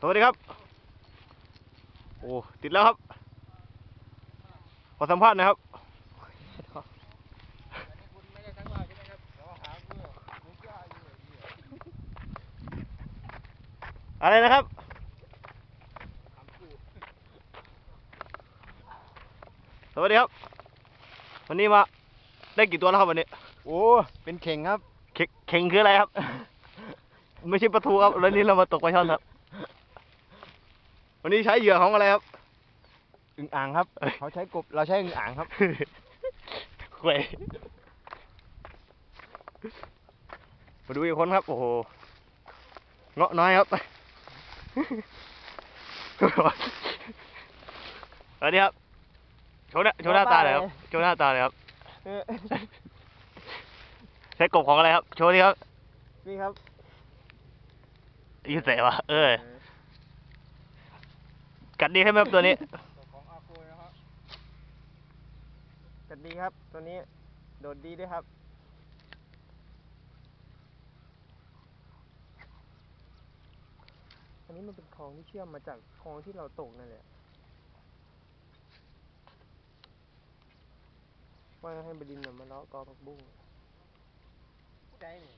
สวัสดีครับ โอ้ติดแล้วครับ ขอสัมภาษณ์หนะครับ อะไรนะครับ สวัสดีครับ วันนี้มาได้กี่ตัวแล้วครับวันนี้ โอ้ เป็นเข่งครับ เข่งเข่งคืออะไรครับ ไม่ใช่ปลาทูครับวันนี้เรามาตกปลาช่อนครับ วันนี้ใช้เหยื่อของอะไรครับ อึ่งอ่างครับเขาใช้กบ เราใช้อึ่งอ่างครับเว้ยมาดูอีกคนครับ โอ้โห เงาะน้อยครับ สวัสดีครับ โชว์หน้าโชว์หน้าตาเลยครับ โชว์หน้าตาเลยครับใช้กบของอะไรครับ โชว์ดิครับ นี่ครับยืดเสวะเออ กัดดีใช่ไหมครับตัวนี้สวัสดีครับ ตัวนี้ โดดดีด้วยครับ อันนี้มันเป็นคลองที่เชื่อมมาจากคลองที่เราตกนั่นแหละว่าให้บดินทร์น่ะมาเลาะกอผักบุ้งใจนี่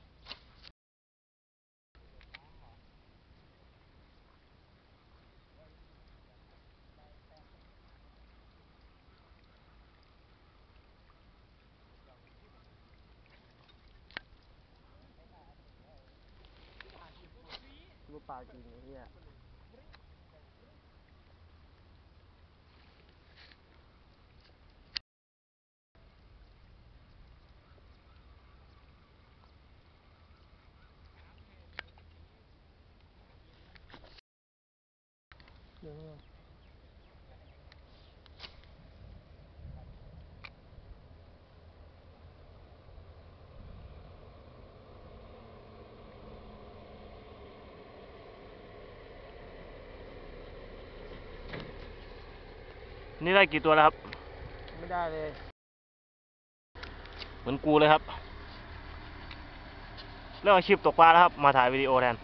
รู ปปลากินไอ้เหี้ยเดี๋ยว นะนี่ได้กี่ตัวแล้วครับ ไม่ได้เลย เหมือนกูเลยครับ เรื่องอาชีพตกปลาแล้วครับ มาถ่ายวิดีโอแทน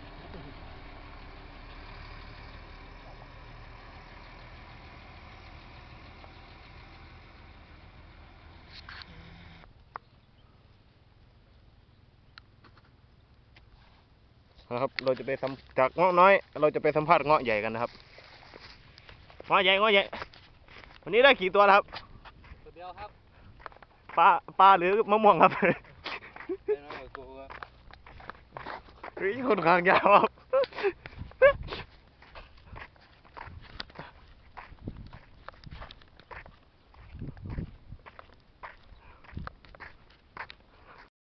นะครับ เราจะไปสัมจากเงาะน้อย เราจะไปสัมภาษณ์เงาะใหญ่กันนะครับ เงาะใหญ่ เงาะใหญ่ วันนี้ได้กี่ตัวแล้วครับตัวเดียวครับปลาปลาหรือมะม่วงครับเป็นอะไรกูครับเฮ้ยคนข้างยาวครับ